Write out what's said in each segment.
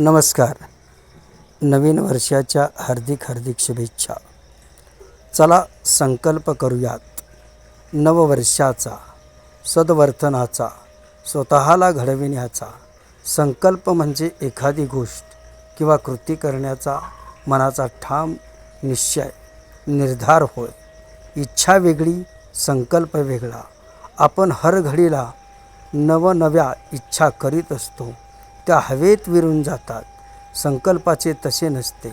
नमस्कार. नवीन वर्षाच्या हार्दिक हार्दिक शुभेच्छा. चला संकल्प करूयात. नववर्षाचा सद्वर्तनाचा स्वतःला घडविण्याचा संकल्प म्हणजे एखादी गोष्ट किंवा कृती करण्याचा मनाचा ठाम निश्चय निर्धार होय. इच्छा वेगळी संकल्प वेगळा. आपण हर घडीला नवनव्या इच्छा करीत असतो. त्या हवेत विरून जातात. संकल्पाचे तसे नसते.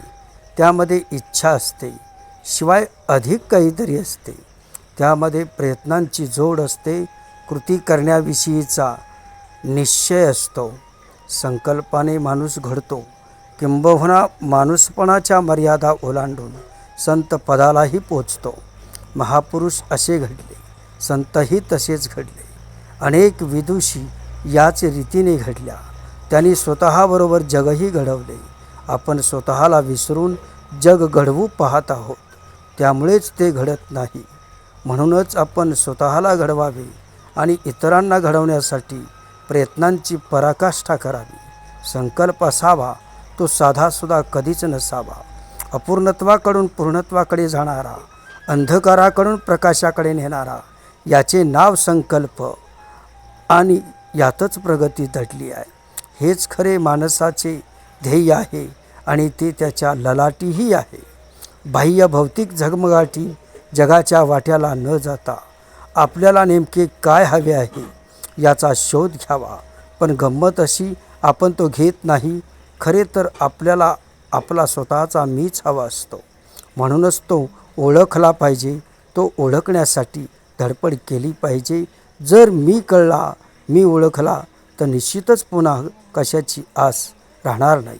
त्यामध्ये इच्छा असते. शिवाय अधिक काहीतरी असते. त्यामध्ये प्रयत्नांची जोड असते. कृती करण्याविषयीचा निश्चय असतो. संकल्पाने माणूस घडतो. किंबहुना माणूसपणाच्या मर्यादा ओलांडून संत पदालाही पोचतो. महापुरुष असे घडले. संतही तसेच घडले. अनेक विदुषी याच रीतीने घडल्या. त्यांनी स्वतःबरोबर जगही घडवले. आपण स्वतःला विसरून जग घडवू पाहत आहोत. त्यामुळेच ते घडत नाही. म्हणूनच आपण स्वतःला घडवावे आणि इतरांना घडवण्यासाठी प्रयत्नांची पराकाष्ठा करावी. संकल्प असावा तो साधासुद्धा कधीच नसावा. अपूर्णत्वाकडून पूर्णत्वाकडे जाणारा अंधकाराकडून प्रकाशाकडे नेणारा याचे नाव संकल्प. आणि यातच प्रगती दडली आहे. हेच खरे माणसाचे ध्येय आहे आणि ते त्याच्या ललाटीही आहे. बाह्य भौतिक झगमगाटी जगाच्या वाट्याला न जाता आपल्याला नेमके काय हवे आहे याचा शोध घ्यावा. पण गंमत अशी आपण तो घेत नाही. खरे तर आपल्याला आपला स्वतःचा मीच हवा असतो. म्हणूनच तो ओळखला पाहिजे. तो ओळखण्यासाठी धडपड केली पाहिजे. जर मी कळला मी ओळखला तर निश्चितच पुन्हा कशाची आस राहणार नाही.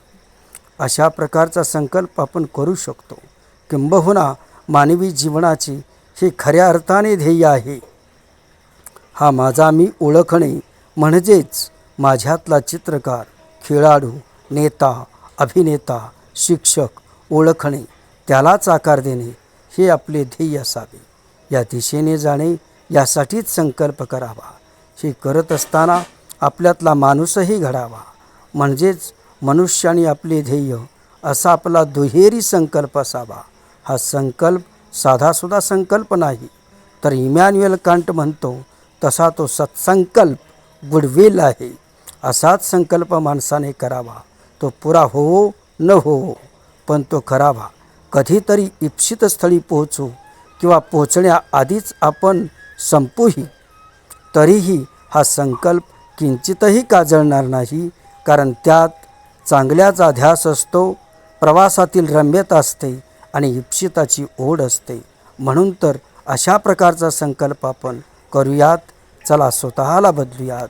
अशा प्रकारचा संकल्प आपण करू शकतो. किंबहुना मानवी जीवनाची हे खऱ्या अर्थाने ध्येय आहे. हा माझा मी ओळखणे म्हणजेच माझ्यातला चित्रकार खेळाडू नेता अभिनेता शिक्षक ओळखणे त्यालाच आकार देणे हे आपले ध्येय असावे. या दिशेने जाणे यासाठीच संकल्प करावा. हे करत असताना आपल्यातला माणूसही घडावा. म्हणजेच मनुष्य आणि आपले ध्येय असा आपला दुहेरी संकल्प असावा. हा संकल्प साधासुद्धा संकल्प नाही. तर इमॅन्युअल कांट म्हणतो तसा तो सत्संकल्प गुडविल आहे. असाच संकल्प माणसाने करावा. तो पुरा होवो न होवो पण तो करावा. कधीतरी इप्सित स्थळी पोहोचू किंवा पोहोचण्याआधीच आपण संपूही. तरीही हा संकल्प किंचितही काजळणार नाही कारण त्यात चांगल्याचा ध्यास असतो प्रवासातील रम्यता असते आणि इप्सिताची ओढ असते. म्हणून तर अशा प्रकारचा संकल्प आपण करूयात. चला स्वतःला बदलूयात.